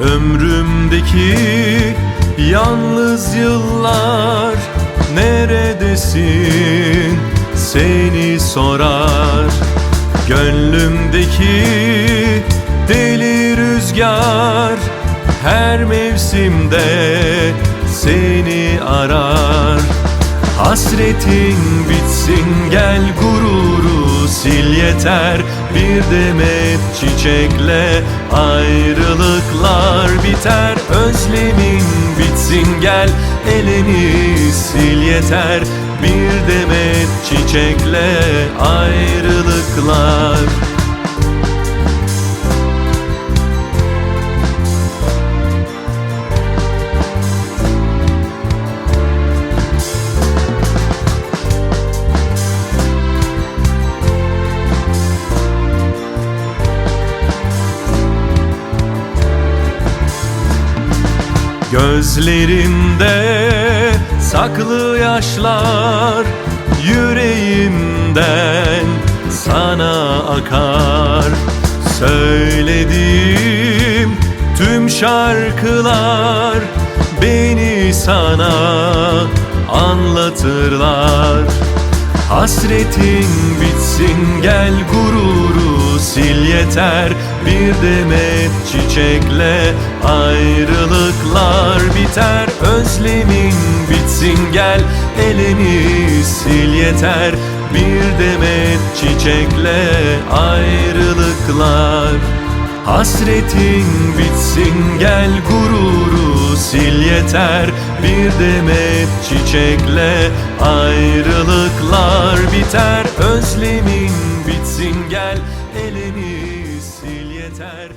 Ömrümdeki yalnız yıllar Neredesin? Seni sorar. Gönlümdeki deli rüzgar Her mevsimde seni arar. Hasretin bitsin gel gururu sil yeter. Bir demet çiçekle ayrılıklar biter. Özlemin bitsin gel elini sil yeter. Bir demet çiçekle ayrılıklar Gözlerinde saklı yaşlar Yüreğimden sana akar. Söylediğim tüm şarkılar Beni sana anlatırlar. Hasretin bitsin gel gururu sil yeter Bir demet çiçekle ayrılıklar biter. Özlemin bitsin gel elini sil yeter. Bir demet çiçekle ayrılıklar. Hasretin bitsin gel gururu sil yeter. Bir demet çiçekle ayrılıklar biter. Özlemin elini sil yeter